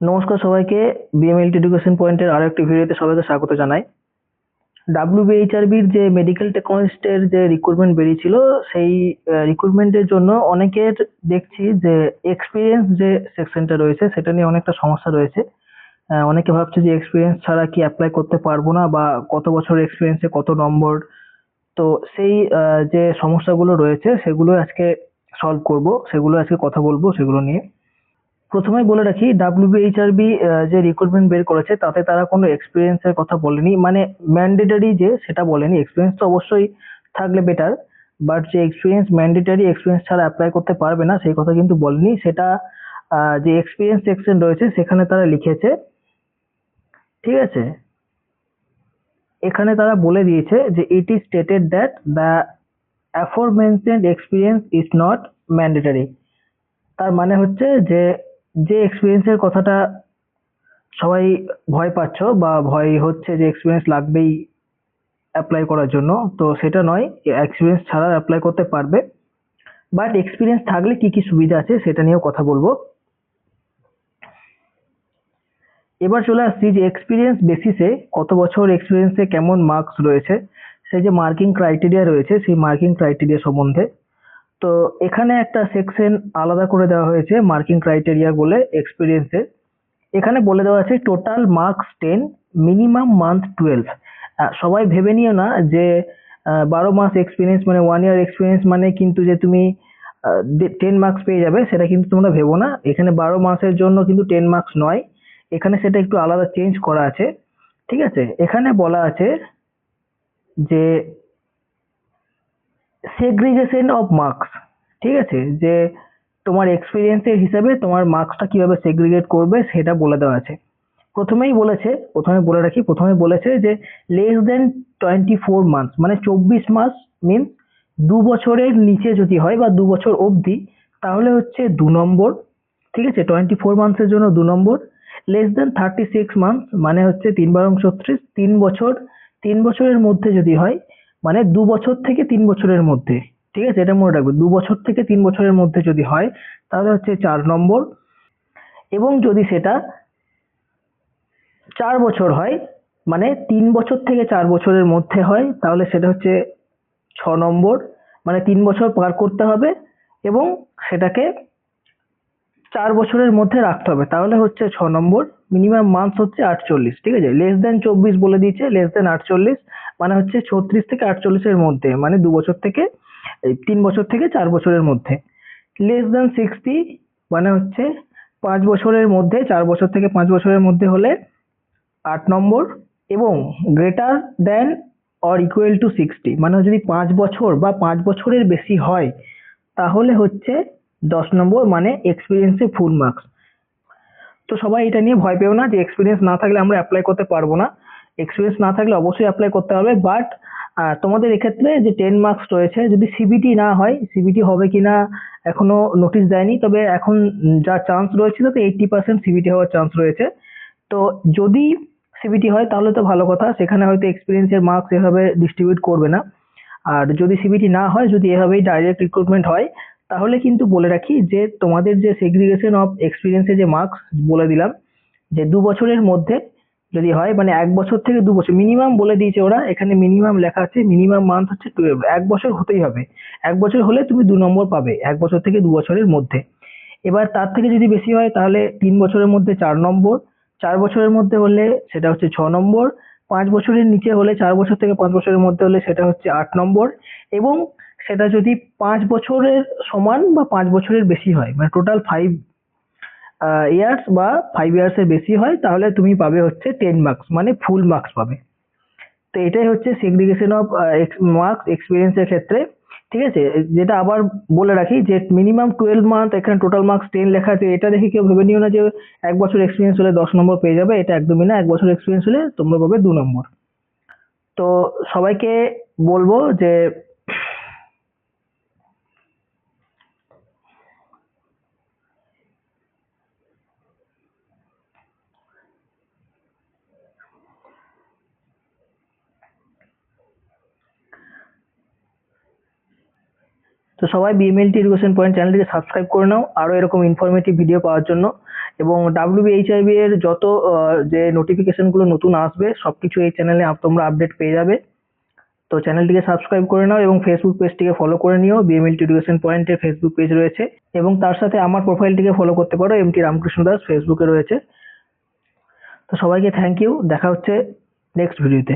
নমস্কার সবাইকে। BMLT education পয়েন্টের আরও একটি ভিডিওতে সবাইকে স্বাগত জানাই। ডাব্লিউবিএইচআরবির যে মেডিকেল টেকনোলজিস্টের যে রিক্রুটমেন্ট বেরিয়েছিল, সেই রিক্রুটমেন্টের জন্য অনেকের দেখছি যে এক্সপিরিয়েন্স যে সেকশনটা রয়েছে, সেটা নিয়ে অনেকটা সমস্যা রয়েছে। অনেকে ভাবছে যে এক্সপিরিয়েন্স ছাড়া কি অ্যাপ্লাই করতে পারব না বা কত বছর এক্সপিরিয়েন্সে কত নম্বর। তো সেই যে সমস্যাগুলো রয়েছে, সেগুলো আজকে সলভ করব, সেগুলো আজকে কথা বলব, সেগুলো নিয়ে। প্রথমেই বলে রাখি ডাব্লিউবিএইচআরবি যে রিক্রুটমেন্ট বের করেছে, তাতে তারা কোনো এক্সপিরিয়েন্স এর কথা বলেনি। মানে ম্যান্ডেটরি যে সেটা বলেনি। এক্সপিরিয়েন্স তো অবশ্যই থাকলে বেটার বাট যে এক্সপিরিয়েন্স ম্যান্ডেটরি এক্সপিরিয়েন্স ছাড়া অ্যাপ্লাই করতে পারবে না, সেই কথা কিন্তু বলেনি। সেটা যে এক্সপিরিয়েন্স সেকশন রয়েছে, সেখানে তারা লিখেছে। ঠিক আছে? এখানে তারা বলে দিয়েছে যে it is stated that the aforementioned experience is not mandatory তার মানে হচ্ছে যে যে এক্সপিরিয়েন্সের কথাটা সবাই ভয় পাচ্ছ বা ভয় হচ্ছে যে এক্সপিরিয়েন্স লাগবেই অ্যাপ্লাই করার জন্য, তো সেটা নয় এক্সপিরিয়েন্স ছাড়া অ্যাপ্লাই করতে পারবে। বাট এক্সপিরিয়েন্স থাকলে কি কি সুবিধা আছে সেটা নিয়েও কথা বলব। এবার চলে আসছি যে এক্সপিরিয়েন্স বেসিসে কত বছর এক্সপিরিয়েন্সে কেমন মার্কস রয়েছে। সেই যে মার্কিং ক্রাইটেরিয়া রয়েছে, সেই মার্কিং ক্রাইটেরিয়া সম্বন্ধে। তো এখানে একটা সেকশন আলাদা করে দেওয়া হয়েছে মার্কিং ক্রাইটেরিয়া বলে এক্সপিরিয়েন্সের এখানে বলে দেওয়া আছে total marks ten minimum month twelve সবাই ভেবে নিও না যে বারো মাস এক্সপিরিয়েন্স মানে ওয়ান ইয়ার এক্সপিরিয়েন্স মানে কিন্তু যে তুমি টেন মার্কস পেয়ে যাবে সেটা কিন্তু তোমরা ভেবো না। এখানে বারো মাসের জন্য কিন্তু টেন মার্কস নয়। এখানে সেটা একটু আলাদা চেঞ্জ করা আছে। ঠিক আছে? এখানে বলা আছে যে সেগ্রিগেশন অফ মার্কস ঠিক আছে? যে তোমার এক্সপিরিয়েন্সের হিসাবে তোমার মার্কসটা কীভাবে সেগ্রিগেট করবে সেটা বলে দেওয়া আছে। প্রথমেই বলেছে, প্রথমে বলে রাখি, প্রথমে বলেছে যে less than twenty four months মানে চব্বিশ মাস মিনস দু বছরের নিচে যদি হয় বা দু বছর অবধি, তাহলে হচ্ছে দু নম্বর, ঠিক আছে? টোয়েন্টি ফোর মান্থসের জন্য দু নম্বর less than thirty six months মানে হচ্ছে তিন বারং ছত্রিশ তিন বছর, তিন বছরের মধ্যে যদি হয় মানে দু বছর থেকে তিন বছরের মধ্যে, ঠিক আছে? এটা মনে রাখবে। দু বছর থেকে তিন বছরের মধ্যে যদি হয়, তাহলে হচ্ছে চার নম্বর। এবং যদি সেটা চার বছর হয় মানে তিন বছর থেকে চার বছরের মধ্যে হয়, তাহলে সেটা হচ্ছে ছ নম্বর। মানে তিন বছর পার করতে হবে এবং সেটাকে চার বছরের মধ্যে রাখতে হবে। তাহলে হচ্ছে ছ নম্বর। মিনিমাম মান্থস হচ্ছে আটচল্লিশ, ঠিক আছে? লেস দেন চব্বিশ বলে দিয়েছে, লেস দেন আটচল্লিশ। মানে হচ্ছে ছত্রিশ থেকে আটচল্লিশের মধ্যে মানে দু বছর থেকে তিন বছর থেকে চার বছরের মধ্যে। লেস দেন সিক্সটি মানে হচ্ছে পাঁচ বছরের মধ্যে, চার বছর থেকে পাঁচ বছরের মধ্যে হলে আট নম্বর এবং greater than or equal to sixty মানে যদি পাঁচ বছর বা পাঁচ বছরের বেশি হয়, তাহলে হচ্ছে দশ নম্বর মানে এক্সপিরিয়েন্সে ফুল মার্কস তো সবাই এটা নিয়ে ভয় পেও না যে এক্সপিরিয়েন্স না থাকলে আমরা অ্যাপ্লাই করতে পারব না। এক্সপিরিয়েন্স না থাকলে অবশ্যই অ্যাপ্লাই করতে হবে বাট তোমাদের এক্ষেত্রে যে টেন মার্কস রয়েছে, যদি সিবিটি না হয় সিবিটি হবে কিনা এখনও নোটিশ দেয়নি, তবে এখন যা চান্স রয়েছে তাতে এইটটি পার্সেন্ট সিবিটি হওয়ার চান্স রয়েছে। তো যদি সিবিটি হয়, তাহলে তো ভালো কথা, সেখানে হয়তো এক্সপিরিয়েন্সের মার্কস এভাবে ডিস্ট্রিবিউট করবে না। আর যদি সিবিটি না হয়, যদি এভাবেই ডাইরেক্ট রিক্রুটমেন্ট হয়, তাহলে কিন্তু বলে রাখি যে তোমাদের যে সেগ্রিগেশন অফ এক্সপিরিয়েন্সের যে মার্কস বলে দিলাম, যে দু বছরের মধ্যে যদি হয় মানে এক বছর থেকে দু বছর মিনিমাম বলে দিয়েছে ওরা, এখানে মিনিমাম লেখা আছে মিনিমাম মান্থ হচ্ছে টুয়েলভ এক বছর হতেই হবে। এক বছর হলে তুমি দু নম্বর পাবে, এক বছর থেকে দু বছরের মধ্যে। এবার তার থেকে যদি বেশি হয়, তাহলে তিন বছরের মধ্যে চার নম্বর, চার বছরের মধ্যে হলে সেটা হচ্ছে ছ নম্বর, পাঁচ বছরের নিচে হলে চার বছর থেকে পাঁচ বছরের মধ্যে হলে সেটা হচ্ছে আট নম্বর, এবং সেটা যদি পাঁচ বছরের সমান বা পাঁচ বছরের বেশি হয় মানে টোটাল ফাইভ ইয়ার্স বা ফাইভ ইয়ার্সের বেশি হয়, তাহলে তুমি পাবে হচ্ছে টেন মার্কস মানে ফুল মার্কস পাবে। তো এটাই হচ্ছে সেগ্রিগেশন অফ মার্কস এক্সপিরিয়েন্সের ক্ষেত্রে, ঠিক আছে? যেটা আবার বলে রাখি যে মিনিমাম টুয়েলভ মান্থ এখানে টোটাল মার্কস টেন লেখা আছে, এটা দেখে কেউ ভেবে নিও না যে এক বছর এক্সপিরিয়েন্স হলে দশ নম্বর পেয়ে যাবে, এটা একদমই না, এক বছর এক্সপিরিয়েন্স হলে তোমরা পাবে দু নম্বর। তো সবাইকে বলব যে তো সবাই বিএমএলটি এডুকেশন পয়েন্ট চ্যানেলটিকে সাবস্ক্রাইব করে নাও। আরও এরকম ইনফরমেটিভ ভিডিও পাওয়ার জন্য। এবং ডাব্লিউবিএইচআইবি এর যত যে নোটিফিকেশনগুলো নতুন আসবে সব কিছু এই চ্যানেলে তোমরা আপডেট পেয়ে যাবে। তো চ্যানেলটিকে সাবস্ক্রাইব করে নাও এবং ফেসবুক পেজটিকে ফলো করে নিও। বিএমএল এডুকেশন পয়েন্টের ফেসবুক পেজ রয়েছে। এবং তার সাথে আমার প্রোফাইলটিকে ফলো করতে পারো। এমটি রামকৃষ্ণ দাস ফেসবুকে রয়েছে। তো সবাইকে থ্যাংক ইউ দেখা হচ্ছে নেক্সট ভিডিওতে